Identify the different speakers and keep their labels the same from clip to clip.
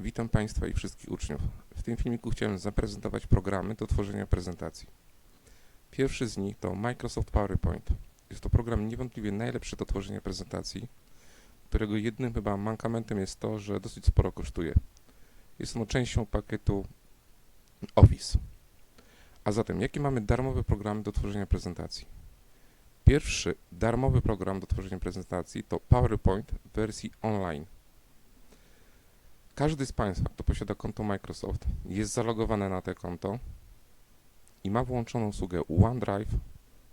Speaker 1: Witam Państwa i wszystkich uczniów. W tym filmiku chciałem zaprezentować programy do tworzenia prezentacji. Pierwszy z nich to Microsoft PowerPoint. Jest to program niewątpliwie najlepszy do tworzenia prezentacji, którego jednym chyba mankamentem jest to, że dosyć sporo kosztuje. Jest ono częścią pakietu Office. A zatem, jakie mamy darmowe programy do tworzenia prezentacji? Pierwszy darmowy program do tworzenia prezentacji to PowerPoint w wersji online. Każdy z Państwa, kto posiada konto Microsoft, jest zalogowany na to konto i ma włączoną usługę OneDrive,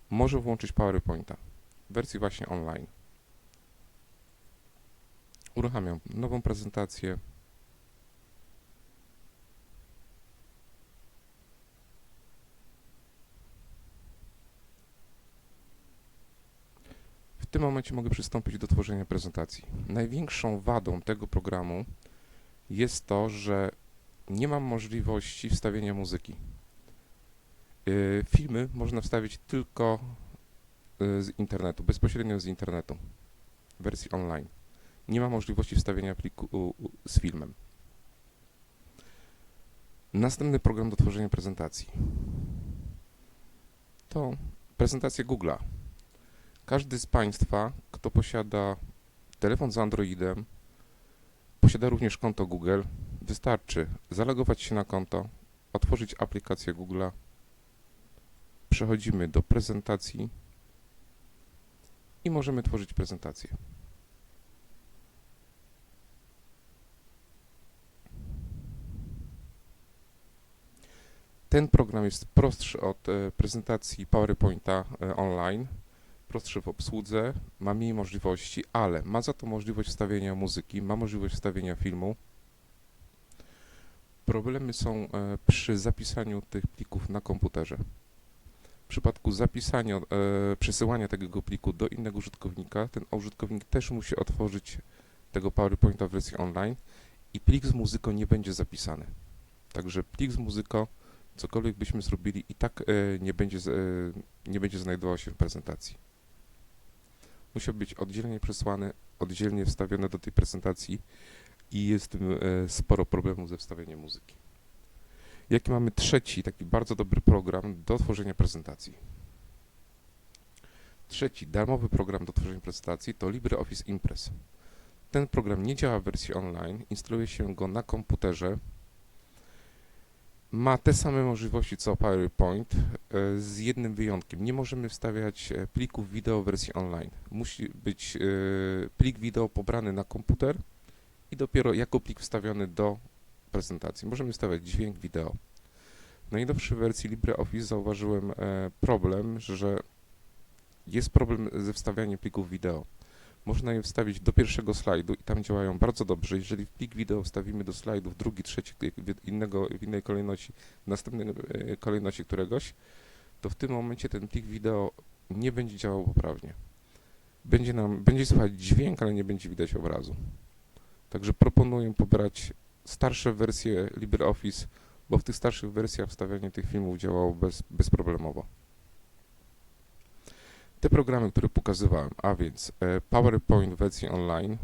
Speaker 1: może włączyć PowerPointa w wersji właśnie online. Uruchamiam nową prezentację. W tym momencie mogę przystąpić do tworzenia prezentacji. Największą wadą tego programu jest to, że nie mam możliwości wstawienia muzyki. Yy, Filmy można wstawić tylko yy, z internetu, bezpośrednio z internetu, w wersji online. Nie ma możliwości wstawienia pliku z filmem. Następny program do tworzenia prezentacji to prezentacja Google'a. Każdy z Państwa, kto posiada telefon z Androidem, posiada również konto Google, wystarczy zalogować się na konto, otworzyć aplikację Google'a, przechodzimy do prezentacji i możemy tworzyć prezentację. Ten program jest prostszy od e, prezentacji PowerPointa e, online, prostszy w obsłudze, ma mniej możliwości, ale ma za to możliwość wstawienia muzyki, ma możliwość wstawienia filmu. Problemy są e, przy zapisaniu tych plików na komputerze. W przypadku zapisania, e, przesyłania tego pliku do innego użytkownika, ten użytkownik też musi otworzyć tego PowerPointa w wersji online i plik z muzyką nie będzie zapisany. Także plik z muzyką, cokolwiek byśmy zrobili, i tak e, nie będzie, nie będzie znajdował się w prezentacji musiał być oddzielnie przesłany, oddzielnie wstawiony do tej prezentacji i jest e, sporo problemów ze wstawieniem muzyki. Jaki mamy trzeci, taki bardzo dobry program do tworzenia prezentacji? Trzeci darmowy program do tworzenia prezentacji to LibreOffice Impress. Ten program nie działa w wersji online, instaluje się go na komputerze. Ma te same możliwości co PowerPoint, e, z jednym wyjątkiem. Nie możemy wstawiać e, plików wideo w wersji online. Musi być e, plik wideo pobrany na komputer i dopiero jako plik wstawiony do prezentacji. Możemy wstawiać dźwięk, wideo. W najnowszej wersji LibreOffice zauważyłem problem, że jest problem ze wstawianiem plików wideo. Można je wstawić do pierwszego slajdu i tam działają bardzo dobrze. Jeżeli plik wideo wstawimy do slajdów drugi, trzeci, innego, w innej kolejności, w następnej kolejności któregoś, to w tym momencie ten plik wideo nie będzie działał poprawnie. Będzie nam, będzie słychać dźwięk, ale nie będzie widać obrazu. Także proponuję pobrać starsze wersje LibreOffice, bo w tych starszych wersjach wstawianie tych filmów działało bez, bezproblemowo. Te programy, które pokazywałem, a więc e, PowerPoint w wersji online,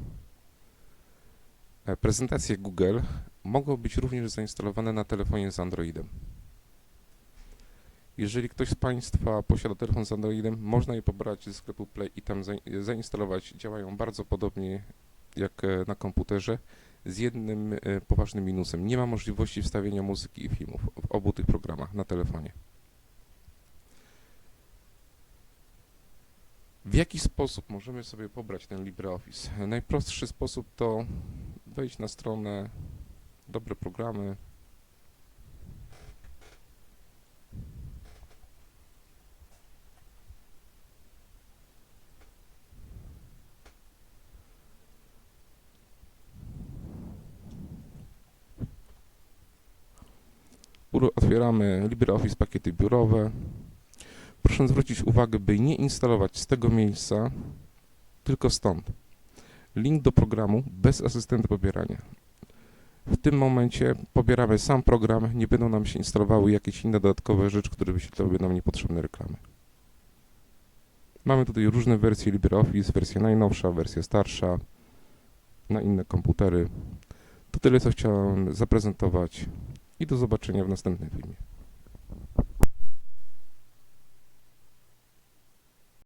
Speaker 1: e, prezentacje Google, mogą być również zainstalowane na telefonie z Androidem. Jeżeli ktoś z Państwa posiada telefon z Androidem, można je pobrać ze sklepu Play i tam zain- zainstalować. Działają bardzo podobnie jak e, na komputerze, z jednym poważnym minusem. Nie ma możliwości wstawienia muzyki i filmów w obu tych programach na telefonie. W jaki sposób możemy sobie pobrać ten LibreOffice? Najprostszy sposób to wejść na stronę Dobre Programy. Otwieramy LibreOffice pakiety biurowe. Proszę zwrócić uwagę, by nie instalować z tego miejsca, tylko stąd. Link do programu bez asystenta pobierania. W tym momencie pobieramy sam program, nie będą nam się instalowały jakieś inne dodatkowe rzeczy, które wyświetlałyby nam niepotrzebne reklamy. Mamy tutaj różne wersje LibreOffice, wersja najnowsza, wersja starsza, na inne komputery. To tyle, co chciałem zaprezentować i do zobaczenia w następnym filmie.